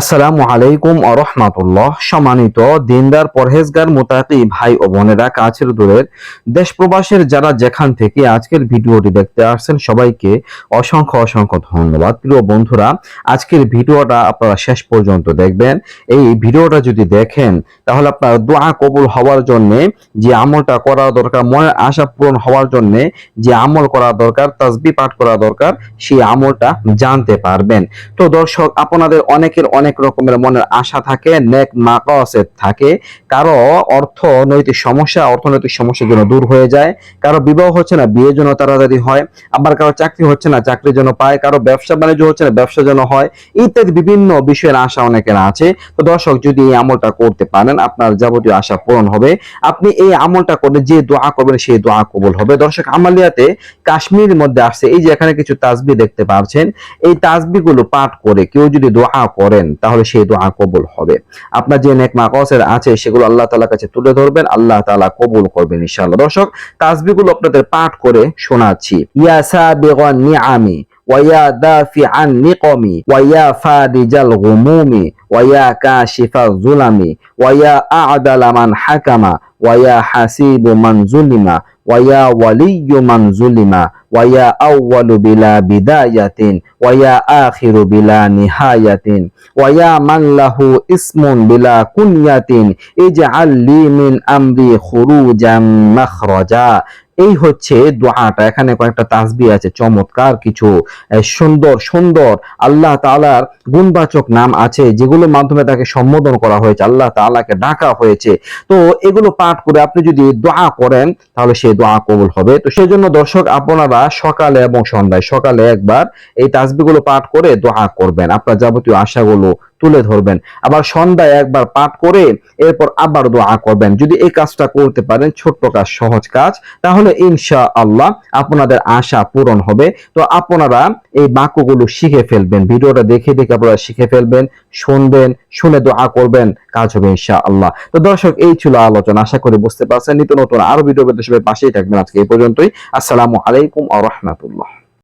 আসসালামু আলাইকুম আরহামাতুল্লাহ সম্মানিত দিনদার, পরহেজগার, মোতাকি ভাই ও বোনেরা, কাছের দূরের দেশ প্রবাসের যারা যেখান থেকে আজকের ভিডিওটি দেখতে আসছেন, সবাইকে অসংখ্য অসংখ্য ধন্যবাদ। প্রিয় বন্ধুরা, আজকের ভিডিওটা আপনারা শেষ পর্যন্ত দেখবেন। এই ভিডিওটা যদি দেখেন, তাহলে আপনার দোয়া কবুল হওয়ার জন্যে, যে আমলটা করা দরকার, মনের আশা পূরণ হওয়ার জন্যে যে আমল করা দরকার তাসবি পাঠ করা দরকার, সেই আমলটা জানতে পারবেন। তো দর্শক, আপনাদের অনেকের অনেক রকমের মনের আশা থাকে, নেক মাকাসেদ থাকে। কারও অর্থনৈতিক সমস্যা, অর্থনৈতিক সমস্যার জন্য দূর হয়ে যায়। কারও বিবাহ হচ্ছে না, বিয়ের জন্য তাড়াতাড়ি হয়। আবার কারও চাকরি হচ্ছে না, চাকরির জন্য পায়। কারও ব্যবসা বাণিজ্য হচ্ছে না ব্যবসার জন্য হয়। ইত্যাদি বিভিন্ন বিষয়ের আশা অনেকের আছে। তো দর্শক, যদি এই আমলটা করতে পারেন, আপনার যাবতীয় আশা পূরণ হবে। আপনি এই আমলটা করলে যে দোয়া করবেন, সেই দোয়া কবুল হবে। দর্শক, আমালিয়াতে কাশ্মীরের মধ্যে আসছে। এই যে এখানে কিছু তাজবি দেখতে পাচ্ছেন এই তাসবিগুলো পাঠ করে কেউ যদি দোয়া করেন তাহলে সেই দোয়া কবুল হবে আপনার যে নেক মাকসের আছে সেগুলো আল্লাহ তাআলার কাছে তুলে ধরবেন আল্লাহ তাআলা কবুল করবেন ইনশাআল্লাহ দর্শক তাসবিগুলো আপনাদের পাঠ করে শোনাচ্ছি ইয়া সাবিগান নিআমি ويا دافع النقم ويا فارج الغموم ويا كاشف الظلم ويا أعدل من حكم ويا حسيب من ظلم ويا ولي من ظلم ويا أول بلا بداية ويا آخر بلا نهاية ويا من له اسم بلا كنية اجعل لي من أمري خروجا مخرجا. এই হচ্ছে দোয়াটা। এখানে কয়েকটা তাসবি আছে, চমৎকার কিছু সুন্দর সুন্দর আল্লাহ তাআলার গুণবাচক নাম আছে, যেগুলোর মাধ্যমে তাকে সম্বোধন করা হয়েছে, আল্লাহ তাআলাকে ডাকা হয়েছে। তো এগুলো পাঠ করে আপনি যদি দোয়া করেন, তাহলে সেই দোয়া কবুল হবে। তো সেই জন্য দর্শক, আপনারা সকালে এবং সন্ধ্যায়, সকালে একবার এই তাসবিগুলো পাঠ করে দোয়া করবেন। আপনার যাবতীয় আশাগুলো তুলে ধরবেন। আবার সন্ধ্যায় একবার পাঠ করে এরপর আবার দোয়া করবেন। যদি এই কাজটা করতে পারেন, ছোট্ট কাজ, সহজ কাজ, তাহলে ইনশা আল্লাহ আপনাদের আশা পূরণ হবে। তো আপনারা এই বাক্যগুলো শিখে ফেলবেন। ভিডিওটা দেখে দেখে আপনারা শিখে ফেলবেন, শুনবেন, শুনে দোয়া করবেন, কাজ হবে ইনশা আল্লাহ তো দর্শক, এই ছিল আলোচনা। আশা করি বুঝতে পারছেন। নিত্য নতুন আরও ভিডিও পেতে সবাই পাশেই থাকবেন আজকে এই পর্যন্তই। আসসালামু আলাইকুম আ রহমতুল্লাহ।